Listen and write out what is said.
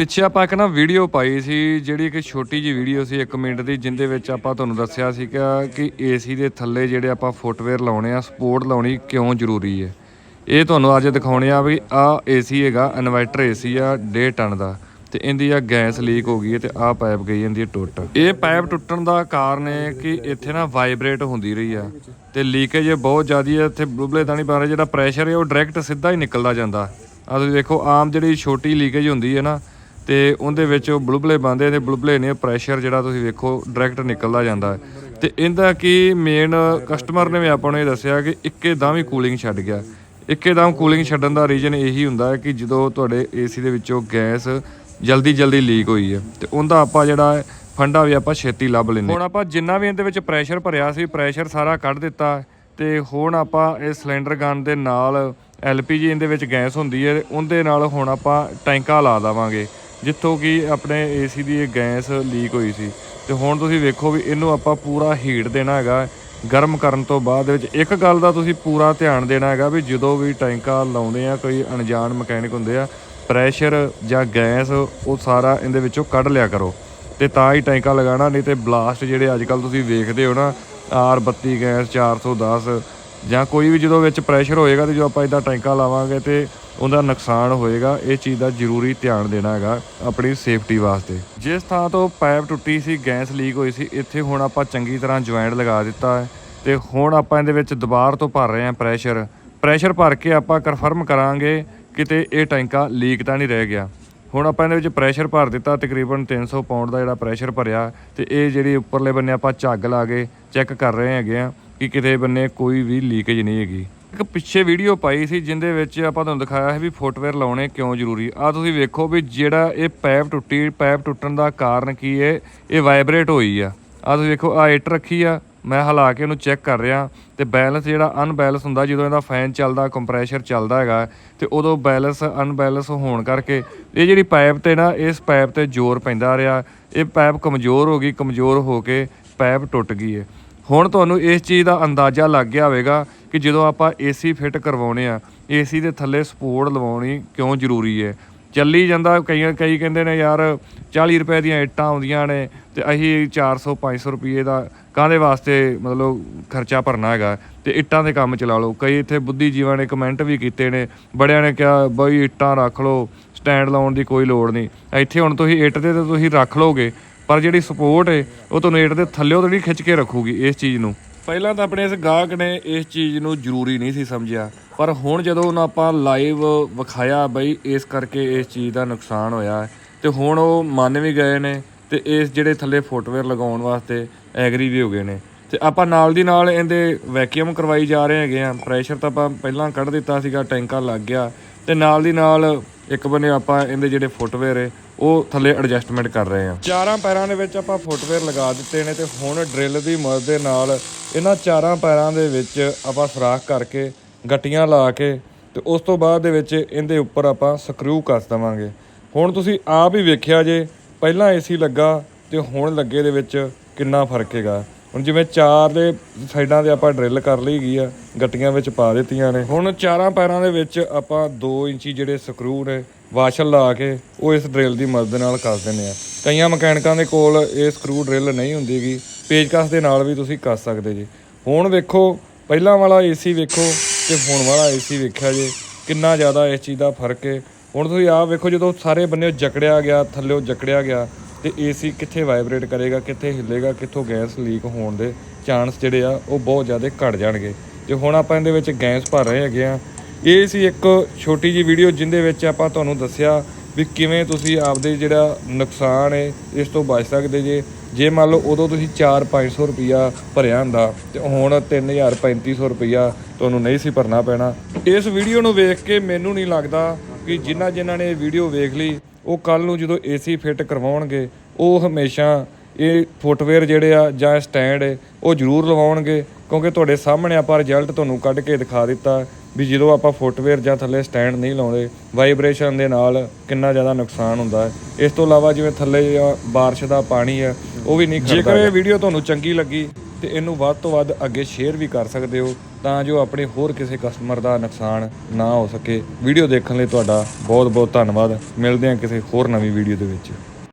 ਪਿੱਛੇ ਆਪਾਂ ਇੱਕ ਨਾ ਵੀਡੀਓ ਪਾਈ ਸੀ, ਜਿਹੜੀ ਇੱਕ ਛੋਟੀ ਜੀ ਵੀਡੀਓ ਸੀ 1 ਮਿੰਟ ਦੀ, ਜਿੰਦੇ ਵਿੱਚ ਆਪਾਂ ਤੁਹਾਨੂੰ ਦੱਸਿਆ ਸੀਗਾ ਕਿ ਏਸੀ ਦੇ ਥੱਲੇ ਜਿਹੜੇ ਆਪਾਂ ਫੁੱਟਵੇਅਰ ਲਾਉਣੇ ਆ ਸਪੋਰਟ ਲਾਉਣੀ ਕਿਉਂ ਜ਼ਰੂਰੀ ਹੈ? ਇਹ ਤੁਹਾਨੂੰ ਅੱਜ ਦਿਖਾਉਣੇ ਆ ਵੀ ਆ ਏਸੀ ਹੈਗਾ ਇਨਵਰਟਰ ਏਸੀ ਆ 1.5 ਟਨ ਦਾ, ਤੇ ਇਹਦੀ ਆ ਗੈਸ ਲੀਕ ਹੋ ਗਈ ਹੈ ਤੇ ਆ ਪਾਈਪ ਗਈ ਜਾਂਦੀ ਹੈ ਟੁੱਟ। ਇਹ ਪਾਈਪ ਟੁੱਟਣ ਦਾ ਕਾਰਨ ਹੈ ਕਿ ਇੱਥੇ ਨਾ ਵਾਈਬ੍ਰੇਟ ਹੁੰਦੀ ਰਹੀ ਆ, ਤੇ ਲੀਕੇਜ ਬਹੁਤ ਜ਼ਿਆਦੀ ਹੈ ਇੱਥੇ ਬੁਲਬੁਲੇ ਤਾਂ ਨਹੀਂ ਪਾ ਰਹੇ, ਜਿਹੜਾ ਪ੍ਰੈਸ਼ਰ ਹੈ ਉਹ ਡਾਇਰੈਕਟ ਸਿੱਧਾ ਹੀ ਨਿਕਲਦਾ ਜਾਂਦਾ। ਆ ਤੁਸੀਂ ਦੇਖੋ, ਆਮ ਜਿਹੜੀ ਛੋਟੀ ਲੀਕੇਜ ਹੁੰਦੀ ਹੈ ਨਾ ਤੇ ਉਹਦੇ ਵਿੱਚ ਉਹ ਬੁਲਬੁਲੇ ਬੰਦੇ ਤੇ ਬੁਲਬੁਲੇ ਨੇ ਪ੍ਰੈਸ਼ਰ ਜਿਹੜਾ ਤੁਸੀਂ ਵੇਖੋ ਡਾਇਰੈਕਟ ਨਿਕਲਦਾ ਜਾਂਦਾ ਹੈ। ਤੇ ਇਹਦਾ ਕੀ ਮੇਨ ਕਸਟਮਰ ਨੇ ਵੀ ਆਪਾਂ ਨੂੰ ਇਹ ਦੱਸਿਆ ਕਿ ਇੱਕੇ ਦਮ ਹੀ ਕੂਲਿੰਗ ਛੱਡ ਗਿਆ। ਇੱਕੇ ਦਮ ਕੂਲਿੰਗ ਛੱਡਣ ਦਾ ਰੀਜ਼ਨ ਇਹੀ ਹੁੰਦਾ ਹੈ ਕਿ ਜਦੋਂ ਤੁਹਾਡੇ ਏਸੀ ਦੇ ਵਿੱਚੋਂ ਗੈਸ ਜਲਦੀ ਜਲਦੀ ਲੀਕ ਹੋਈ ਹੈ, ਤੇ ਉਹਦਾ ਆਪਾਂ ਜਿਹੜਾ ਫੰਡਾ ਵੀ ਆਪਾਂ ਛੇਤੀ ਲੱਭ ਲੈਂਦੇ। ਹੁਣ ਆਪਾਂ ਜਿੰਨਾ ਵੀ ਇਹਦੇ ਵਿੱਚ ਪ੍ਰੈਸ਼ਰ ਭਰਿਆ ਸੀ ਪ੍ਰੈਸ਼ਰ ਸਾਰਾ ਕੱਢ ਦਿੱਤਾ, ਤੇ ਹੁਣ ਆਪਾਂ ਇਹ ਸਿਲੰਡਰ ਗਨ ਦੇ ਨਾਲ ਐਲਪੀਜੀ ਇਹਦੇ ਵਿੱਚ ਗੈਸ ਹੁੰਦੀ ਹੈ, ਉਹਦੇ ਨਾਲ ਹੁਣ ਆਪਾਂ ਟੈਂਕਾ ਲਾ ਦੇਵਾਂਗੇ। ਜਿੱਥੋਂ ਕਿ ਆਪਣੇ ਏਸੀ ਦੀ ਇਹ ਗੈਸ ਲੀਕ ਹੋਈ ਸੀ। ਤੇ ਹੁਣ ਤੁਸੀਂ ਵੇਖੋ ਵੀ ਇਹਨੂੰ ਆਪਾਂ ਪੂਰਾ ਹੀਟ ਦੇਣਾ ਹੈਗਾ। ਗਰਮ ਕਰਨ ਤੋਂ ਬਾਅਦ ਵਿੱਚ ਇੱਕ ਗੱਲ ਦਾ ਤੁਸੀਂ ਪੂਰਾ ਧਿਆਨ ਦੇਣਾ ਹੈਗਾ ਵੀ ਜਦੋਂ ਵੀ ਟੈਂਕਾ ਲਾਉਂਦੇ ਆ, ਕੋਈ ਅਣਜਾਣ ਮਕੈਨਿਕ ਹੁੰਦੇ ਆ ਪ੍ਰੈਸ਼ਰ ਜਾਂ ਗੈਸ, ਉਹ ਸਾਰਾ ਇਹਦੇ ਵਿੱਚੋਂ ਕੱਢ ਲਿਆ ਕਰੋ। ਤੇ ਤਾਂ ਹੀ ਟੈਂਕਾ ਲਗਾਉਣਾ, ਨਹੀਂ ਤੇ ਬਲਾਸਟ ਜਿਹੜੇ ਅੱਜ ਕੱਲ ਤੁਸੀਂ ਵੇਖਦੇ ਹੋ ਨਾ R32 ਗੈਸ 410 ਜਾਂ ਕੋਈ ਵੀ ਜਦੋਂ ਵਿੱਚ ਪ੍ਰੈਸ਼ਰ ਹੋਏਗਾ ਤੇ ਜੋ ਆਪਾਂ ਇਦਾਂ ਟੈਂਕਾ ਲਾਵਾਂਗੇ ਤੇ ਉਹਦਾ ਨੁਕਸਾਨ ਹੋਏਗਾ, ਇਹ ਚੀਜ਼ ਦਾ ਜ਼ਰੂਰੀ ਧਿਆਨ ਦੇਣਾ ਹੈਗਾ ਆਪਣੀ ਸੇਫਟੀ ਵਾਸਤੇ। ਜਿਸ ਥਾਂ ਤੋਂ ਪਾਈਪ ਟੁੱਟੀ ਸੀ, ਗੈਸ ਲੀਕ ਹੋਈ ਸੀ, ਇੱਥੇ ਹੁਣ ਆਪਾਂ ਚੰਗੀ ਤਰ੍ਹਾਂ ਜੁਆਇੰਟ ਲਗਾ ਦਿੱਤਾ ਹੈ ਤੇ ਹੁਣ ਆਪਾਂ ਇਹਦੇ ਵਿੱਚ ਦੁਬਾਰ ਤੋਂ ਭਰ ਰਹੇ ਹਾਂ ਪ੍ਰੈਸ਼ਰ ਪ੍ਰੈਸ਼ਰ ਭਰ ਕੇ ਆਪਾਂ ਕਨਫਰਮ ਕਰਾਂਗੇ ਕਿਤੇ ਇਹ ਟੈਂਕਾ ਲੀਕ ਤਾਂ ਨਹੀਂ ਰਹਿ ਗਿਆ। ਹੁਣ ਆਪਾਂ ਇਹਦੇ ਵਿੱਚ ਪ੍ਰੈਸ਼ਰ ਭਰ ਦਿੱਤਾ, ਤਕਰੀਬਨ 300 ਪਾਉਂਡ ਦਾ ਜਿਹੜਾ ਪ੍ਰੈਸ਼ਰ ਭਰਿਆ ਤੇ ਇਹ ਜਿਹੜੀ ਉੱਪਰਲੇ ਬੰਨੇ ਆਪਾਂ ਝੱਗ ਲਾ ਕੇ ਚੈੱਕ ਕਰ ਰਹੇ ਹੈਗੇ ਆ ਕਿ ਕਿਤੇ ਬੰਨੇ ਕੋਈ ਵੀ ਲੀਕੇਜ ਨਹੀਂ ਹੈਗੀ। ਇੱਕ ਪਿੱਛੇ ਵੀਡੀਓ ਪਾਈ ਸੀ ਜਿੰਦੇ ਵਿੱਚ ਆਪਾਂ ਤੁਹਾਨੂੰ ਦਿਖਾਇਆ ਹੈ ਵੀ ਫੁੱਟਵੇਅਰ ਲਾਉਣੇ ਕਿਉਂ ਜ਼ਰੂਰੀ ਆ। ਤੁਸੀਂ ਵੇਖੋ ਵੀ ਜਿਹੜਾ ਇਹ ਪੈਪ ਟੁੱਟੀ, ਪੈਪ ਟੁੱਟਣ ਦਾ ਕਾਰਨ ਕੀ ਹੈ ਇਹ ਵਾਈਬ੍ਰੇਟ ਹੋਈ ਆ। ਆ ਤੁਸੀਂ ਵੇਖੋ ਆ ਇੱਟ ਰੱਖੀ ਆ। ਮੈਂ ਹਿਲਾ ਕੇ ਉਹਨੂੰ ਚੈੱਕ ਕਰ ਰਿਹਾ ਤੇ ਬੈਲੈਂਸ ਜਿਹੜਾ ਅਨਬੈਲੈਂਸ ਹੁੰਦਾ, ਜਦੋਂ ਇਹਦਾ ਫੈਨ ਚੱਲਦਾ ਕੰਪਰੈਸ਼ਰ ਚੱਲਦਾ ਹੈਗਾ, ਤੇ ਉਦੋਂ ਬੈਲੈਂਸ ਅਨਬੈਲੈਂਸ ਹੋਣ ਕਰਕੇ ਇਹ ਜਿਹੜੀ ਪਾਈਪ ਤੇ ਨਾ, ਇਸ ਪਾਈਪ ਤੇ ਜ਼ੋਰ ਪੈਂਦਾ ਰਿਹਾ। ਇਹ ਪਾਈਪ ਕਮਜ਼ੋਰ ਹੋ ਗਈ, ਕਮਜ਼ੋਰ ਹੋ ਕੇ ਪਾਈਪ ਟੁੱਟ ਗਈ ਹੈ ਹੁਣ ਤੁਹਾਨੂੰ ਇਸ ਚੀਜ਼ ਦਾ ਅੰਦਾਜ਼ਾ ਲੱਗ ਗਿਆ ਹੋਵੇਗਾ ਕਿ ਜਦੋਂ ਆਪਾਂ ਏਸੀ ਫਿੱਟ ਕਰਵਾਉਣੇ ਆ ਏਸੀ ਦੇ ਥੱਲੇ ਸਪੋਰਟ ਲਵਾਉਣੀ ਕਿਉਂ ਜ਼ਰੂਰੀ ਹੈ? ਚੱਲੀ ਜਾਂਦਾ ਕਈ ਕਈ ਕਹਿੰਦੇ ਨੇ ਯਾਰ 40 ਰੁਪਏ ਦੀਆਂ ਇੱਟਾਂ ਆਉਂਦੀਆਂ ਨੇ ਤੇ ਅਸੀਂ 400 500 ਰੁਪਏ ਦਾ ਕਾਹਦੇ ਵਾਸਤੇ ਮਤਲਬ ਖਰਚਾ ਭਰਨਾ ਹੈਗਾ? ਤੇ ਇੱਟਾਂ ਦੇ ਕੰਮ ਚਲਾ ਲਓ। ਕਈ ਇੱਥੇ ਬੁੱਧੀ ਜੀਵਾਂ ਨੇ ਕਮੈਂਟ ਵੀ ਕੀਤੇ ਨੇ, ਬੜਿਆਂ ਨੇ ਕਿਹਾ, ਬਈ ਇੱਟਾਂ ਰੱਖ ਲਓ ਸਟੈਂਡ ਲਾਉਣ ਦੀ ਕੋਈ ਲੋੜ ਨਹੀਂ। ਇੱਥੇ ਹੁਣ ਤੁਸੀਂ ਇੱਟ ਦੇ ਤੇ ਤੁਸੀਂ ਰੱਖ ਲਓਗੇ ਪਰ ਜਿਹੜੀ ਸਪੋਰਟ ਹੈ ਉਹ ਤੁਹਾਨੂੰ ਇੱਟ ਦੇ ਥੱਲੇੋਂ ਤਾਂ ਨਹੀਂ ਖਿੱਚ ਕੇ ਰੱਖੂਗੀ ਇਸ ਚੀਜ਼ ਨੂੰ। ਪਹਿਲਾਂ ਤਾਂ ਆਪਣੇ ਇਸ ਗਾਹਕ ਨੇ ਇਸ ਚੀਜ਼ ਨੂੰ ਜ਼ਰੂਰੀ ਨਹੀਂ ਸੀ ਸਮਝਿਆ। ਪਰ ਹੁਣ ਜਦੋਂ ਉਹਨਾਂ ਆਪਾਂ ਲਾਈਵ ਵਿਖਾਇਆ ਬਈ ਇਸ ਕਰਕੇ ਇਸ ਚੀਜ਼ ਦਾ ਨੁਕਸਾਨ ਹੋਇਆ ਹੈ, ਤੇ ਹੁਣ ਉਹ ਮੰਨ ਵੀ ਗਏ ਨੇ ਤੇ ਇਸ ਜਿਹੜੇ ਥੱਲੇ ਫੁੱਟਵੇਅਰ ਲਗਾਉਣ ਵਾਸਤੇ ਐਗਰੀ ਵੀ ਹੋ ਗਏ ਨੇ। ਤੇ ਆਪਾਂ ਨਾਲ ਦੀ ਨਾਲ ਇਹਦੇ ਵੈਕਿਊਮ ਕਰਵਾਈ ਜਾ ਰਹੇ ਹੈਗੇ ਆ। ਪ੍ਰੈਸ਼ਰ ਤਾਂ ਆਪਾਂ ਪਹਿਲਾਂ ਕੱਢ ਦਿੱਤਾ ਸੀਗਾ ਟੈਂਕਾ ਲੱਗ ਗਿਆ। ਤੇ ਨਾਲ ਦੀ ਨਾਲ ਇੱਕ ਬੰਨੇ ਆਪਾਂ ਇਹਦੇ ਜਿਹੜੇ ਫੁੱਟਵੇਅਰ ਹੈ, ਉਹ ਥੱਲੇ ਐਡਜਸਟਮੈਂਟ ਕਰ ਰਹੇ ਆ ਚਾਰਾਂ ਪੈਰਾਂ ਦੇ ਵਿੱਚ ਆਪਾਂ ਫੁੱਟਵੇਅਰ ਲਗਾ ਦਿੱਤੇ ਨੇ ਤੇ ਹੁਣ ਡਰਿਲ ਦੀ ਮਦਦ ਦੇ ਨਾਲ ਇਹਨਾਂ ਚਾਰਾਂ ਪੈਰਾਂ ਦੇ ਵਿੱਚ ਆਪਾਂ ਸੁਰਾਖ ਕਰਕੇ ਗੱਟੀਆਂ ਲਾ ਕੇ ਤੇ ਉਸ ਤੋਂ ਬਾਅਦ ਦੇ ਵਿੱਚ ਇਹਦੇ ਉੱਪਰ ਆਪਾਂ ਸਕਰੂ ਕੱਸ ਦਵਾਂਗੇ। ਹੁਣ ਤੁਸੀਂ ਆਪ ਹੀ ਵੇਖਿਆ ਜੇ, ਪਹਿਲਾਂ ਏਸੀ ਲੱਗਾ ਤੇ ਹੁਣ ਲੱਗੇ ਦੇ ਵਿੱਚ ਕਿੰਨਾ ਫ਼ਰਕ ਹੈਗਾ। ਹੁਣ ਜਿਵੇਂ ਚਾਰ ਦੇ ਸਾਈਡਾਂ ਤੇ ਆਪਾਂ ਡਰਿਲ ਕਰ ਲਈ ਗਈ ਆ, ਗੱਟੀਆਂ ਵਿੱਚ ਪਾ ਦਿੱਤੀਆਂ ਨੇ। ਹੁਣ ਚਾਰਾਂ ਪੈਰਾਂ ਦੇ ਵਿੱਚ ਆਪਾਂ 2 ਇੰਚੀ ਜਿਹੜੇ ਸਕਰੂ ਨੇ ਵਾਸ਼ਰ ਲਾ ਕੇ ਉਹ ਇਸ ਡਰਿਲ ਦੀ ਮਦਦ ਨਾਲ ਕੱਸ ਦਿੰਦੇ ਆ। ਕਈਆਂ ਮਕੈਨਿਕਾਂ ਦੇ ਕੋਲ ਇਹ ਸਕਰੂ ਡਰਿਲ ਨਹੀਂ ਹੁੰਦੀਗੀ ਪੇਚਕਸ ਦੇ ਨਾਲ ਵੀ ਤੁਸੀਂ ਕੱਸ ਸਕਦੇ ਜੀ। ਹੁਣ ਵੇਖੋ, ਪਹਿਲਾਂ ਵਾਲਾ ਏਸੀ ਵੇਖੋ ਤੇ ਹੁਣ ਵਾਲਾ ਏਸੀ ਵੇਖਿਆ ਜੇ, ਕਿੰਨਾ ਜ਼ਿਆਦਾ ਇਸ ਚੀਜ਼ ਦਾ ਫ਼ਰਕ ਹੈ ਹੁਣ ਤੁਸੀਂ ਆਪ ਵੇਖੋ, ਜਦੋਂ ਸਾਰੇ ਬੰਨੇ ਜਕੜਿਆ ਗਿਆ, ਥੱਲੇੋਂ ਜਕੜਿਆ ਗਿਆ ਤੇ ਏਸੀ ਕਿੱਥੇ ਵਾਈਬ੍ਰੇਟ ਕਰੇਗਾ, ਕਿੱਥੇ ਹਿੱਲੇਗਾ, ਕਿੱਥੋਂ ਗੈਸ ਲੀਕ ਹੋਣ ਦੇ ਚਾਂਸ ਜਿਹੜੇ ਆ, ਉਹ ਬਹੁਤ ਜ਼ਿਆਦਾ ਘਟ ਜਾਣਗੇ। ਤੇ ਹੁਣ ਆਪਾਂ ਇਹਦੇ ਵਿੱਚ ਗੈਸ ਭਰ ਰਹੇ ਹੈਗੇ ਆ। ਇਹ ਸੀ ਇੱਕ ਛੋਟੀ ਜੀ ਵੀਡੀਓ ਜਿੰਦੇ ਵਿੱਚ ਆਪਾਂ ਤੁਹਾਨੂੰ ਦੱਸਿਆ ਵੀ ਕਿਵੇਂ ਤੁਸੀਂ ਆਪਦੇ ਜਿਹੜਾ ਨੁਕਸਾਨ ਹੈ ਇਸ ਤੋਂ ਬਚ ਸਕਦੇ ਜੇ। ਜੇ ਮੰਨ ਲਓ ਉਦੋਂ ਤੁਸੀਂ 4-500 ਰੁਪਿਆ ਭਰਿਆ ਹੁੰਦਾ, ਤੇ ਹੁਣ 3000-3500 ਰੁਪਿਆ ਤੁਹਾਨੂੰ ਨਹੀਂ ਸੀ ਭਰਨਾ ਪੈਣਾ। ਇਸ ਵੀਡੀਓ ਨੂੰ ਵੇਖ ਕੇ ਮੈਨੂੰ ਨਹੀਂ ਲੱਗਦਾ ਕਿ ਜਿਨ੍ਹਾਂ ਜਿਨ੍ਹਾਂ ਨੇ ਵੀਡੀਓ ਵੇਖ ਲਈ ਉਹ ਕੱਲ ਨੂੰ ਜਦੋਂ ਏਸੀ ਫਿੱਟ ਕਰਵਾਉਣਗੇ ਉਹ ਹਮੇਸ਼ਾ ਇਹ ਫੁੱਟਵੇਅਰ ਜਿਹੜੇ ਆ ਜਾਂ ਸਟੈਂਡ ਉਹ ਜ਼ਰੂਰ ਲਵਾਉਣਗੇ ਕਿਉਂਕਿ ਤੁਹਾਡੇ ਸਾਹਮਣੇ ਆਪਾਂ ਰਿਜ਼ਲਟ ਤੁਹਾਨੂੰ ਕੱਢ ਕੇ ਦਿਖਾ ਦਿੱਤਾ ਵੀ ਜਦੋਂ ਆਪਾਂ ਫੁੱਟਵੇਅਰ ਜਾਂ ਥੱਲੇ ਸਟੈਂਡ ਨਹੀਂ ਲਾਉਂਦੇ ਵਾਈਬ੍ਰੇਸ਼ਨ ਦੇ ਨਾਲ ਕਿੰਨਾ ਜ਼ਿਆਦਾ ਨੁਕਸਾਨ ਹੁੰਦਾ ਹੈ। ਇਸ ਤੋਂ ਇਲਾਵਾ ਜਿਵੇਂ ਥੱਲੇ ਬਾਰਿਸ਼ ਦਾ ਪਾਣੀ ਹੈ ਉਹ ਵੀ ਨਹੀਂ ਖੜਦਾ ਜੇਕਰ ਇਹ ਵੀਡੀਓ ਤੁਹਾਨੂੰ ਚੰਗੀ ਲੱਗੀ ਤੇ ਇਹਨੂੰ ਵੱਧ ਤੋਂ ਵੱਧ ਅੱਗੇ ਸ਼ੇਅਰ ਵੀ ਕਰ ਸਕਦੇ ਹੋ ਤਾਂ ਜੋ ਆਪਣੇ ਹੋਰ ਕਿਸੇ ਕਸਟਮਰ ਦਾ ਨੁਕਸਾਨ ਨਾ ਹੋ ਸਕੇ। ਵੀਡੀਓ ਦੇਖਣ ਲਈ ਤੁਹਾਡਾ ਬਹੁਤ ਬਹੁਤ ਧੰਨਵਾਦ। ਮਿਲਦੇ ਹਾਂ ਕਿਸੇ ਹੋਰ ਨਵੀਂ ਵੀਡੀਓ ਦੇ ਵਿੱਚ।